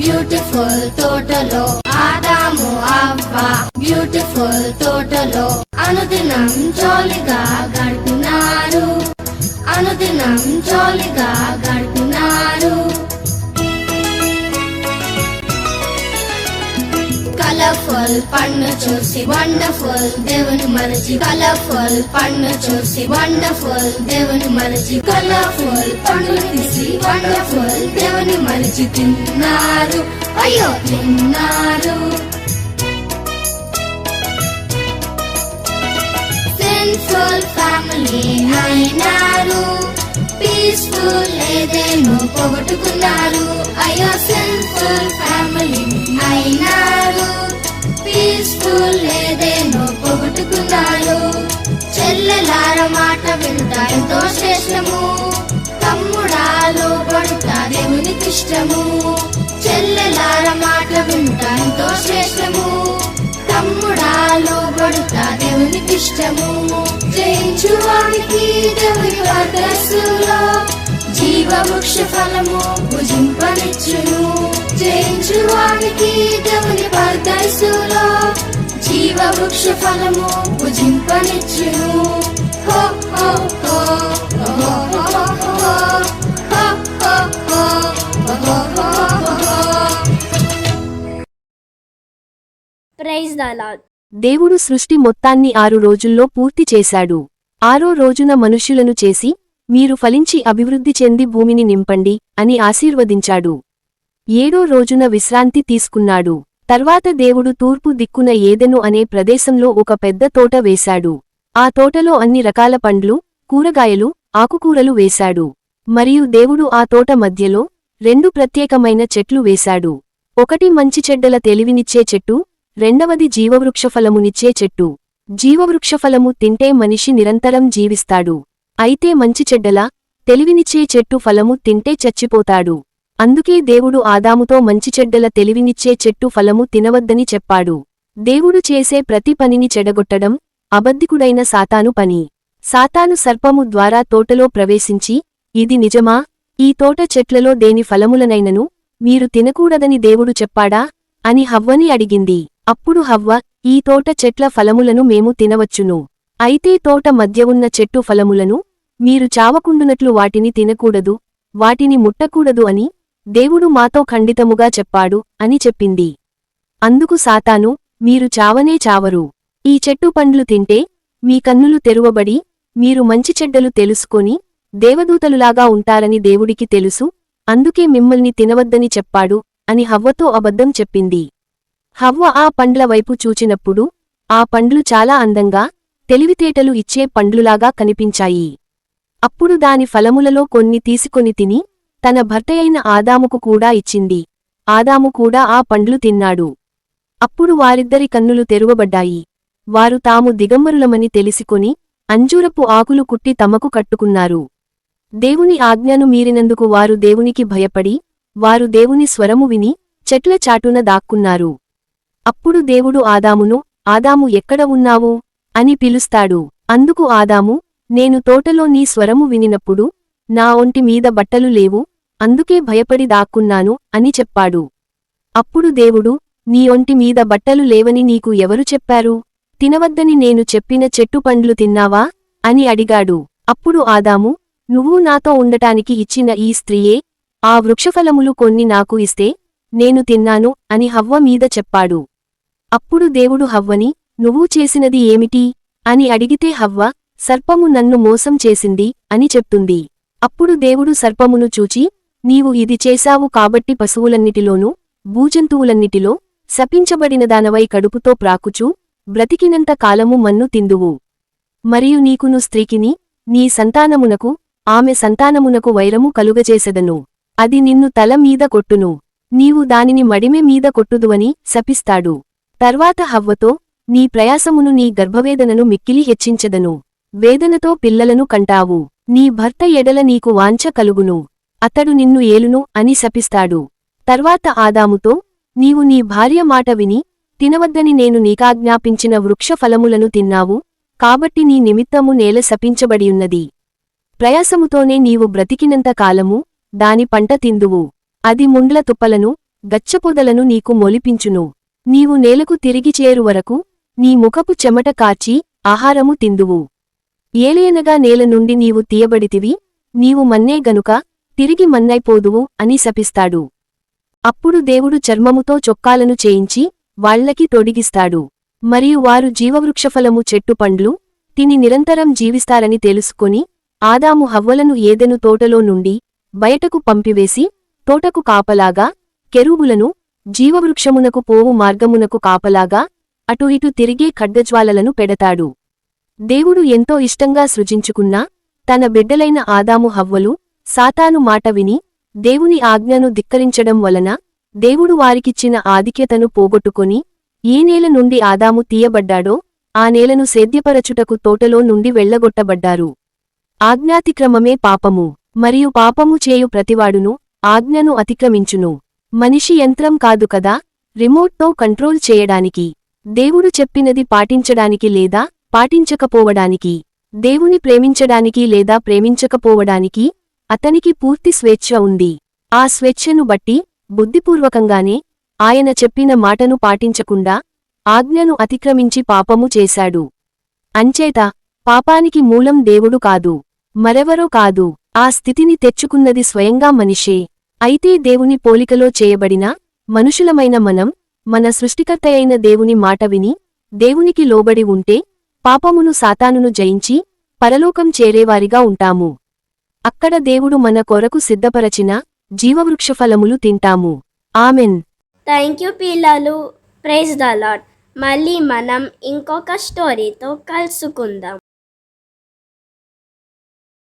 Beautiful తోటలో ఆదాము అవ్వ. బ్యూటిఫుల్ తోటలో అనుదినం జోలిగా గడిపినారు. అనుదినం జోలిగా గడిపినారు. కలర్ఫుల్ పన్ను చూసి వండర్ఫుల్. దేవుని మరచి కలర్ఫుల్ పన్ను చూసి వండర్ఫుల్. దేవుని మరచి కలర్ఫుల్ పన్ను తీసి వండర్ఫుల్. దేవుని మరచి తిన్నారు. అయ్యో తిన్నారు. సిన్ఫుల్ ఫ్యామిలీ అయినారు. పీస్ఫుల్ ఏదేనో పోగొట్టుకున్నారు. అయ్యో సిన్ఫుల్ ఫ్యామిలీ అయినారు. ఎంతెంతో శ్రేష్టము. తమ్ముడా లోబడుతా దేవునికి ఇష్టము చెల్లెలార మాట వింట ఎంతో శ్రేష్టము. తమ్ముడా లోబడుతా దేవునికి ఇష్టము జయించువానికి దేవుని వదస్సులో జీవవృక్ష ఫలము భుజింపనిచ్చును. జయించువానికి దేవుని వదస్సులో జీవవృక్ష ఫలము భుజింపనిచ్చును. దేవుడు సృష్టి మొత్తాన్ని ఆరు రోజుల్లో పూర్తి చేశాడు. ఆరో రోజున మనుష్యులను చేసి మీరు ఫలించి అభివృద్ధి చెంది భూమిని నింపండి అని ఆశీర్వదించాడు. ఏడో రోజున విశ్రాంతి తీసుకున్నాడు. తర్వాత దేవుడు తూర్పు దిక్కున ఏదెను అనే ప్రదేశంలో ఒక పెద్ద తోట వేశాడు. ఆ తోటలో అన్ని రకాల పండ్లు కూరగాయలు ఆకుకూరలు వేశాడు. మరియు దేవుడు ఆ తోట మధ్యలో రెండు ప్రత్యేకమైన చెట్లు వేశాడు. ఒకటి మంచి చెడ్డల తెలివినిచ్చే చెట్టు రెండవది జీవవృక్షఫలమునిచ్చే చెట్టు. జీవవృక్షఫలము తింటే మనిషి నిరంతరం జీవిస్తాడు. అయితే మంచి చెడ్డల తెలివినిచ్చే చెట్టు ఫలము తింటే చచ్చిపోతాడు. అందుకే దేవుడు ఆదాముతో మంచి చెడ్డల తెలివినిచ్చే చెట్టు ఫలము తినవద్దని చెప్పాడు. దేవుడు చేసే ప్రతి పనిని చెడగొట్టడం అబద్ధికుడైన సాతాను పని. సాతాను సర్పము ద్వారా తోటలో ప్రవేశించి ఇది నిజమా? ఈ తోట చెట్లలో దేని ఫలములనైనను మీరు తినకూడదని దేవుడు చెప్పాడా? అని హవ్వని అడిగింది. అప్పుడు హవ్వ ఈ తోట చెట్ల ఫలములను మేము తినవచ్చును. అయితే తోట మధ్య ఉన్న చెట్టు ఫలములను మీరు చావకుండునట్లు వాటిని తినకూడదు వాటిని ముట్టకూడదు అని దేవుడు మాతో ఖండితముగా చెప్పాడు అని చెప్పింది. అందుకు సాతాను మీరు చావనే చావరు. ఈ చెట్టు పండ్లు తింటే మీ కన్నులు తెరువబడి మీరు మంచి చెడ్డలు తెలుసుకొని దేవదూతలులాగా ఉంటారని దేవుడికి తెలుసు అందుకే మిమ్మల్ని తినవద్దని చెప్పాడు అని హవ్వతో అబద్ధం చెప్పింది. హవ్వ ఆ పండ్ల వైపు చూచినప్పుడు ఆ పండ్లు చాలా అందంగా తెలివితేటలు ఇచ్చే పండ్లులాగా కనిపించాయి. అప్పుడు దాని ఫలములలో కొన్ని తీసుకొని తిని తన భర్తయైన ఆదాముకు కూడా ఇచ్చింది. ఆదాము కూడా ఆ పండ్లు తిన్నాడు. అప్పుడు వారిద్దరి కన్నులు తెరువబడ్డాయి. వారు తాము దిగంబరులమని తెలిసికొని అంజూరపు ఆకులు కుట్టి తమకు కట్టుకున్నారు. దేవుని ఆజ్ఞను మీరినందుకు వారు దేవునికి భయపడి వారు దేవుని స్వరము విని చెట్ల చాటున దాక్కున్నారు. అప్పుడు దేవుడు ఆదామును ఆదాము ఎక్కడ ఉన్నావు అని పిలుస్తాడు. అందుకు ఆదాము నేను తోటలో నీ స్వరము వినినప్పుడు నా ఒంటి మీద బట్టలు లేవు అందుకే భయపడి దాక్కున్నాను అని చెప్పాడు. అప్పుడు దేవుడు నీ ఒంటి మీద బట్టలు లేవని నీకు ఎవరు చెప్పారు? తినవద్దని నేను చెప్పిన చెట్టు పండ్లు తిన్నావా? అని అడిగాడు. అప్పుడు ఆదాము నువ్వు నాతో ఉండటానికి ఇచ్చిన ఈ స్త్రీయే ఆ వృక్షఫలములు కొన్ని నాకు ఇస్తే నేను తిన్నాను అని హవ్వ మీద చెప్పాడు. అప్పుడు దేవుడు హవ్వని నువ్వు చేసినది ఏమిటి? అని అడిగితే హవ్వ సర్పము నన్ను మోసం చేసింది అని చెప్తుంది. అప్పుడు దేవుడు సర్పమును చూచి నీవు ఇది చేశావు కాబట్టి పశువులన్నిటిలోనూ భూజంతువులన్నిటిలో శపించబడినదానవై కడుపుతో ప్రాకుచూ బ్రతికినంత కాలము మన్ను తిందువు. మరియు నీకును స్త్రీకిని నీ సంతానమునకు ఆమె సంతానమునకు వైరము కలుగజేసెదను. అది నిన్ను తల మీద కొట్టును. నీవు దానిని మడిమె మీద కొట్టుదువని శపిస్తాడు. తర్వాత హవ్వతో నీ ప్రయాసమును నీ గర్భవేదనను మిక్కిలి హెచ్చించెదను. వేదనతో పిల్లలను కంటావు. నీ భర్త ఎడల నీకు వాంఛ కలుగును. అతడు నిన్ను ఏలును అని శపిస్తాడు. తర్వాత ఆదాముతో నీవు నీ భార్య మాట విని తినవద్దని నేను నీకాజ్ఞాపించిన వృక్ష ఫలములను తిన్నావు కాబట్టి నీ నిమిత్తము నేల శపించబడియున్నది. ప్రయాసముతోనే నీవు బ్రతికినంత కాలము దాని పంట తిందువు. అది ముండ్ల తుప్పలను గచ్చపొదలను నీకు మొలిపించును. నీవు నేలకు తిరిగి చేరు వరకు నీ ముఖపు చెమట కార్చి ఆహారము తిందువు. ఏలియనగా నేల నుండి నీవు తీయబడితివి నీవు మన్నే గనుక తిరిగి మన్నైపోదువు అని శపిస్తాడు. అప్పుడు దేవుడు చర్మముతో చొక్కాలను చేయించి వాళ్ళకి తొడిగిస్తాడు. మరియు వారు జీవవృక్షఫలము చెట్టు పండ్లు తిని నిరంతరం జీవిస్తారని తెలుసుకొని ఆదాము హవ్వలను ఏదెను తోటలో నుండి బయటకు పంపివేసి తోటకు కాపలాగా కెరూబులను జీవవృక్షమునకు పోవు మార్గమునకు కాపలాగా అటు ఇటు తిరిగే ఖడ్గజ్వాలలను పెడతాడు. దేవుడు ఎంతో ఇష్టంగా సృజించుకున్నా తన బిడ్డలైన ఆదాము హవ్వలు సాతాను మాట విని దేవుని ఆజ్ఞను ధిక్కరించడం వలన దేవుడు వారికిచ్చిన ఆధిక్యతను పోగొట్టుకుని ఏ నేల నుండి ఆదాము తీయబడ్డాడో ఆ నేలను సేద్యపరచుటకు తోటలో నుండి వెళ్ళగొట్టబడ్డారు ఆజ్ఞాతిక్రమమే పాపము. మరియు పాపము చేయు ప్రతివాడును ఆజ్ఞను అతిక్రమించును. మనిషి యంత్రం కాదు కదా రిమోట్తో కంట్రోల్ చేయడానికి. దేవుడు చెప్పినది పాటించడానికి లేదా పాటించకపోవడానికి. దేవుని ప్రేమించడానికి లేదా ప్రేమించకపోవడానికి అతనికి పూర్తి స్వేచ్ఛ ఉంది. ఆ స్వేచ్ఛను బట్టి బుద్ధిపూర్వకంగానే ఆయన చెప్పిన మాటను పాటించకుండా ఆజ్ఞను అతిక్రమించి పాపము చేశాడు. అంచేత పాపానికి మూలం దేవుడు కాదు మరెవరో కాదు ఆ స్థితిని తెచ్చుకున్నది స్వయంగా మనిషే. అయితే దేవుని పోలికలో చేయబడిన మనుషులమైన మనం మన సృష్టికర్తయైన దేవుని మాట విని దేవునికి లోబడి ఉంటే పాపమును సాతానును జయించి పరలోకం చేరేవారిగా ఉంటాము. అక్కడ దేవుడు మన కొరకు సిద్ధపరచిన జీవవృక్షఫలములు తింటాము. ఆమెన్. థ్యాంక్ యూ పిల్లలు. ప్రైజ్ ద లాడ్ మళ్ళీ మనం ఇంకొక స్టోరీతో కలుసుకుందాం.